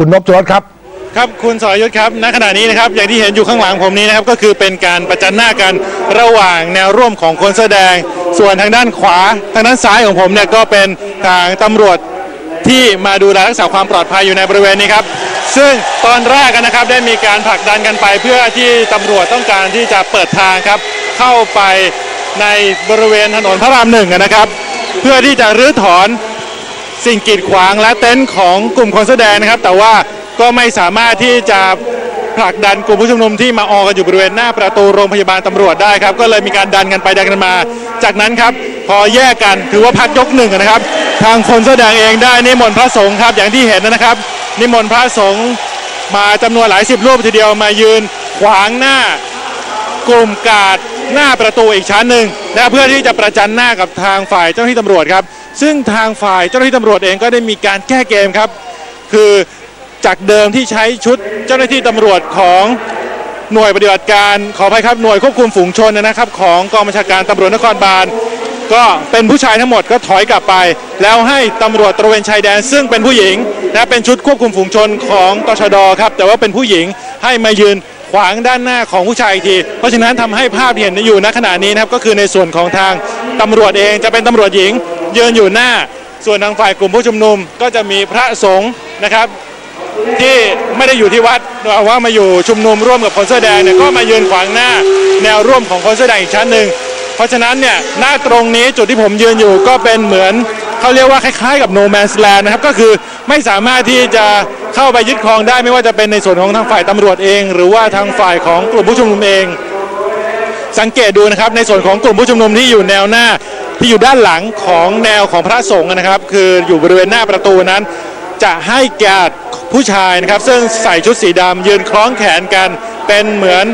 คุณนพจรครับ ครับคุณสรยุทธครับณขณะนี้นะครับอย่างที่เห็นอยู่ข้างหลังผมนี้นะครับก็คือเป็นการประจันหน้ากันระหว่างแนวร่วมของคนแสอแดง ส่วนทางด้านขวาทางด้านซ้ายของผมเนี่ยก็เป็นทางตำรวจที่มาดูแลรักษาความปลอดภัยอยู่ในบริเวณนี้ครับ ซึ่งตอนแรกนะครับได้มีการผลักดันกันไป เพื่อที่ตำรวจต้องการที่จะเปิดทางครับ เข้าไปในบริเวณถนนพระรามหนึ่งนะครับ เพื่อที่จะรื้อถอน สิ่งกีดขวางและเต็นท์ของกลุ่มคนแสอแดงนะครับ แต่ว่าก็ไม่สามารถที่จะผลักดันกลุ่มผู้ชุมนุมที่มาออกันอยู่บริเวณหน้าประตูโรงพยาบาลตำรวจได้ครับ ก็เลยมีการดันกันไปดันกันมา จากนั้นครับพอแยกกันถือว่าพักยกหนึ่งนะครับ ทางคนแสอแดงเองได้นิมนต์พระสงฆ์ครับอย่างที่เห็นนะครับ นิมนต์พระสงฆ์มาจำนวนหลายสิบรูปทีเดียวมายืนขวางหน้ากลุ่มกาดหน้าประตูอีกชั้นหนึ่งนะเพื่อที่จะประจันหน้ากับทางฝ่ายเจ้าหน้าที่ตำรวจครับ ซึ่งทางฝ่ายเจ้าหน้าที่ตำรวจเองก็ได้มีการแก้เกมครับ คือจากเดิมที่ใช้ชุดเจ้าหน้าที่ตำรวจของหน่วยปฏิบัติการขออภัยครับหน่วยควบคุมฝูงชนนะครับ ของกองบัญชาการตำรวจนครบาลก็เป็นผู้ชายทั้งหมดก็ถอยกลับไป แล้วให้ตำรวจตระเวนชายแดน ซึ่งเป็นผู้หญิงนะเป็นชุดควบคุมฝูงชนของตชดครับ แต่ว่าเป็นผู้หญิงให้มายืนขวางด้านหน้าของผู้ชายอีกที เพราะฉะนั้นทำให้ภาพที่เห็นอยู่ณขณะนี้นะครับก็คือในส่วนของทางตำรวจเองจะเป็นตำรวจหญิง ยืนอยู่หน้า ส่วนทางฝ่ายกลุ่มผู้ชุมนุมก็จะมีพระสงฆ์นะครับ ที่ไม่ได้อยู่ที่วัดแต่ว่ามาอยู่ชุมนุมร่วมกับคนเสื้อแดงเนี่ยก็มายืนขวางหน้าแนวร่วมของคนเสื้อแดงอีกชั้นหนึ่งเพราะฉะนั้นเนี่ยหน้าตรงนี้จุดที่ผมยืนอยู่ก็เป็นเหมือนเขาเรียกว่าคล้ายๆกับ no man's land นะครับก็คือไม่สามารถที่จะเข้าไปยึดครองได้ไม่ว่าจะเป็นในส่วนของทางฝ่ายตำรวจเอง หรือว่าทางฝ่ายของกลุ่มผู้ชุมนุมเอง สังเกตดูนะครับในส่วนของกลุ่มผู้ชุมนุมที่อยู่แนวหน้า ที่อยู่ด้านหลังของแนวของพระสงฆ์นะครับ คืออยู่บริเวณหน้าประตูนั้น จะให้แก่ผู้ชายนะครับ ซึ่งใส่ชุดสีดำยืนคล้องแขนกันเป็นเหมือน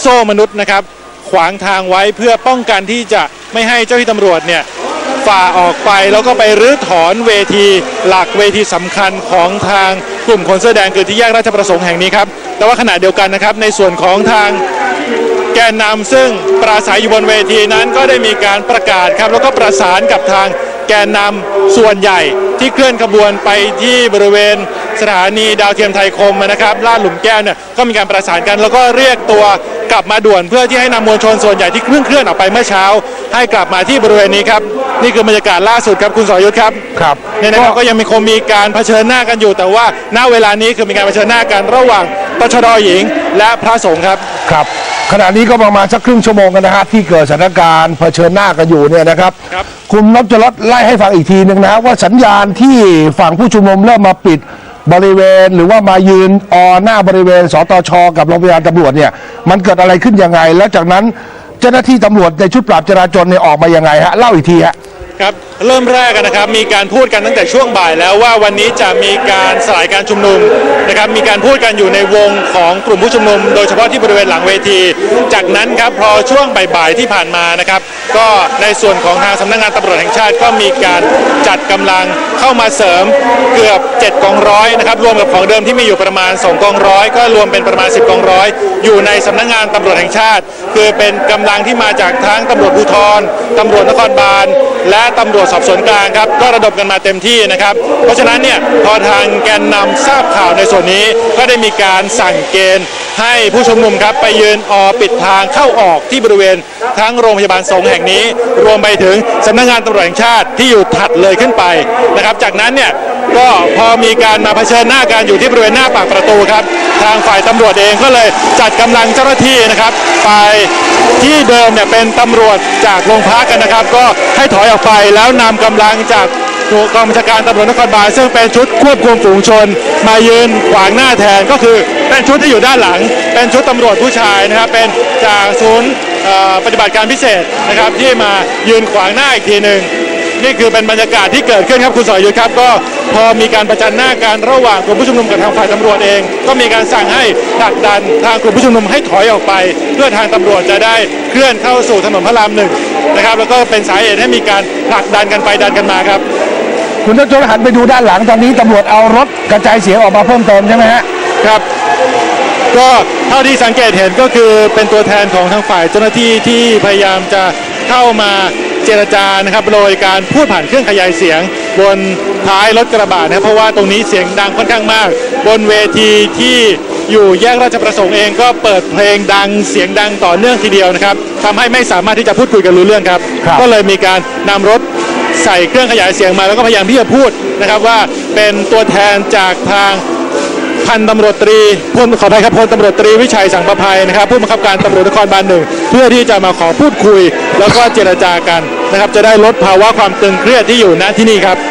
โซ่มนุษย์นะครับ ขวางทางไว้เพื่อป้องกันที่จะไม่ให้เจ้าที่ตำรวจเนี่ยฝ่าออกไปแล้วก็ไปรื้อถอนเวทีหลักเวทีสำคัญของทางกลุ่มคนเสื้อแดงคือที่แยกราชประสงค์แห่งนี้ครับ แต่ว่าขณะเดียวกันนะครับในส่วนของทาง แกนนำซึ่งปราศัยอยู่บนเวทีนั้นก็ได้มีการประกาศครับแล้วก็ประสานกับทางแกนนำส่วนใหญ่ที่เคลื่อนขบวนไปที่บริเวณสถานีดาวเทียมไทยคมนะครับลาดหลุมแก้วเนี่ยก็มีการประสานกัน แล้วก็เรียกตัวกลับมาด่วนเพื่อที่ให้นำมวลชนส่วนใหญ่ที่เคลื่อนเคลื่อนออกไปเมื่อเช้า ให้กลับมาที่บริเวณนี้ครับนี่คือบรรยากาศล่าสุดครับคุณสรยุทธครับครับเนี่ยนะครับก็ยังมีคงมีการเผชิญหน้ากันอยู่แต่ว่าณเวลานี้คือมีการเผชิญหน้ากันระหว่างตชดหญิง และพระสงฆ์ครับ ครับขณะนี้ก็ประมาณสักครึ่งชั่วโมงกันนะฮะที่เกิดสถานการณ์เผชิญหน้ากันอยู่เนี่ยนะครับครับ คุณนพจรสไล่ให้ฟังอีกทีหนึ่งนะฮะว่าสัญญาณที่ฝั่งผู้ชุมนุมเริ่มมาปิดบริเวณหรือว่ามายืนออหน้าบริเวณสตชกับโรงพยาบาลตำรวจเนี่ยมันเกิดอะไรขึ้นยังไง แล้วจากนั้นเจ้าหน้าที่ตำรวจในชุดปราบจราจรเนี่ยออกมายังไงฮะเล่าอีกทีฮะครับเริ่มแรกกันนะครับมีการพูดกันตั้งแต่ช่วงบ่ายแล้วว่าวันนี้จะมีการสลายการชุมนุมนะครับมีการพูดกันอยู่ในวงของกลุ่มผู้ชุมนุม โดยเฉพาะที่บริเวณหลังเวที จากนั้นครับพอช่วงบ่ายๆที่ผ่านมานะครับ ก็ในส่วนของทางสำนักงานตำรวจแห่งชาติก็มีการจัดกำลังเข้ามาเสริมเกือบ 7กองร้อยนะครับรวมกับของเดิมที่มีอยู่ประมาณ 2กองร้อยก็รวมเป็นประมาณ 10กองร้อยอยู่ในสำนักงานตำรวจแห่งชาติ คือเป็นกำลังที่มาจากทั้งตำรวจภูธรตำรวจนครบาลและตำรวจสอบสวนกลางครับก็ระดมกันมาเต็มที่นะครับ เพราะฉะนั้นเนี่ยพอทางแกนนำทราบข่าวในส่วนนี้ ก็ได้มีการสั่งเกณฑ์ให้ผู้ชุมนุมครับไปยืนออปิดทางเข้าออกที่บริเวณทั้งโรงพยาบาลสงแห่งนี้ รวมไปถึงสำนักงานตำรวจแห่งชาติที่อยู่ถัดเลยขึ้นไปนะครับ จากนั้นเนี่ย ก็พอมีการมาเผชิญหน้ากันอยู่ที่บริเวณหน้าปากประตูครับ ทางฝ่ายตำรวจเองก็เลยจัดกำลังเจ้าหน้าที่นะครับ ไปที่เดิมเนี่ยเป็นตำรวจจากโรงพักกันนะครับ ก็ให้ถอยออกไปแล้วนำกำลังจากกองบัญชาการตำรวจนครบาลซึ่งเป็นชุดควบคุมฝูงชน มายืนขวางหน้าแทนก็คือเป็นชุดที่อยู่ด้านหลัง เป็นชุดตำรวจผู้ชายนะครับเป็นจากศูนย์ปฏิบัติการพิเศษนะครับที่มายืนขวางหน้าอีกทีหนึ่ง นี่คือเป็นบรรยากาศที่เกิดขึ้นครับคุณสรยุทธครับก็พอมีการประจันหน้ากันระหว่างกลุ่มผู้ชุมนุมกับทางฝ่ายตำรวจเอง ก็มีการสั่งให้ผลักดันทางกลุ่มผู้ชุมนุมให้ถอยออกไป เพื่อทางตำรวจจะได้เคลื่อนเข้าสู่ถนนพระรามหนึ่งนะครับแล้วก็เป็นสาเหตุให้มีการผลักดันกันไปดันกันมาครับ คุณนพจรสหันไปดูด้านหลังตอนนี้ตำรวจเอารถกระจายเสียงออกมาเพิ่มเติมใช่ไหมฮะครับก็เท่าที่สังเกตเห็นก็คือเป็นตัวแทนของทางฝ่ายเจ้าหน้าที่ที่พยายามจะเข้ามา เจรจานะครับโดยการพูดผ่านเครื่องขยายเสียง บนท้ายรถกระบะนะครับเพราะว่าตรงนี้เสียงดังค่อนข้างมาก บนเวทีที่อยู่แยกราชประสงค์เองก็เปิดเพลงดังเสียงดังต่อเนื่องทีเดียวนะครับทำให้ไม่สามารถที่จะพูดคุยกันรู้เรื่องครับครับก็เลยมีการนำรถใส่เครื่องขยายเสียงมาแล้วก็พยายามที่จะพูดนะครับว่าเป็นตัวแทนจากทาง พันตำรวจตรีพลขออภัยครับพลตำรวจตรีวิชัยสังประภัยนะครับ ผู้บังคับการตำรวจนครบาลหนึ่งเพื่อที่จะมาขอพูดคุย แล้วก็เจรจากันนะครับ จะได้ลดภาวะความตึงเครียดที่อยู่ณที่นี่ครับ